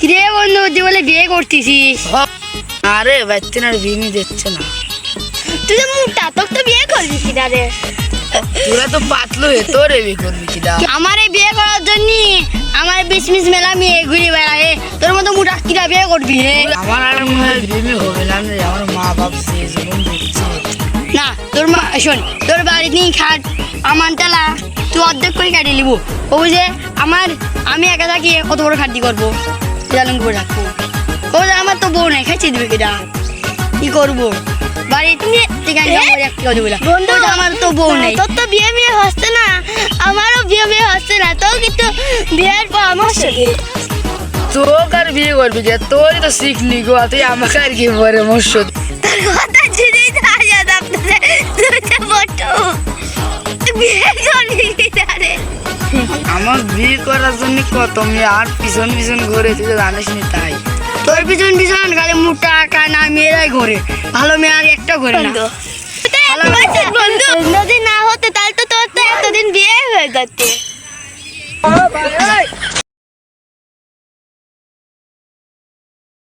কিরে বন্ধু তুই বলে বিয়ে করতেছিস? আরে বাচ্চার ভিমি দিচ্ছে না। তুই তো মোটা তোকে তো বিয়ে করবি কিনা রে? তোরা তো পাতলো হে তোরে বি করবি কিনা? আমার বিয়ে করার জন্য আমার বিশ মিস মেলা মেয়ে ঘুরে বেড়ায়। তোর মতো মোটা বিয়ে করবি হে আমার আর হয় ভিমি হবে না রে আমার মা বাপ সে জীবন না তোর মা শোন তোর বাড়ি নিয়ে খাট আমার তালা তুই অর্ধেক করে কাটিয়ে নিবো। ও যে আমার আমি একা থাকি কত বড় খাটি করব। জালুন করে রাখব। ও আমার তো বউ নাই খাইছে দিবে কেটা কি করব? বাড়িতে বন্ধু আমার তো বউ নেই। তোর তো বিয়ে বিয়ে হচ্ছে না আমারও বিয়ে বিয়ে হচ্ছে না তো কিন্তু বিয়ের পর আমার তোকে আর বিয়ে করবি কে? তোরই তো শিখলি গো তুই আমাকে আর কি পরামর্শ আমার বিয়ে করার জন্য কত মেয়ে? আর পিছন পিছন ঘুরে তুই তো জানিস নি তাই। তোর পিছন পিছন খালি মোটা কানা মেয়েরাই ঘরে। ভালো মেয়ে আর একটা ঘরে না। বন্ধু যদি না হতে তাহলে তো তোর তো এতদিন বিয়ে হয়ে যাচ্ছে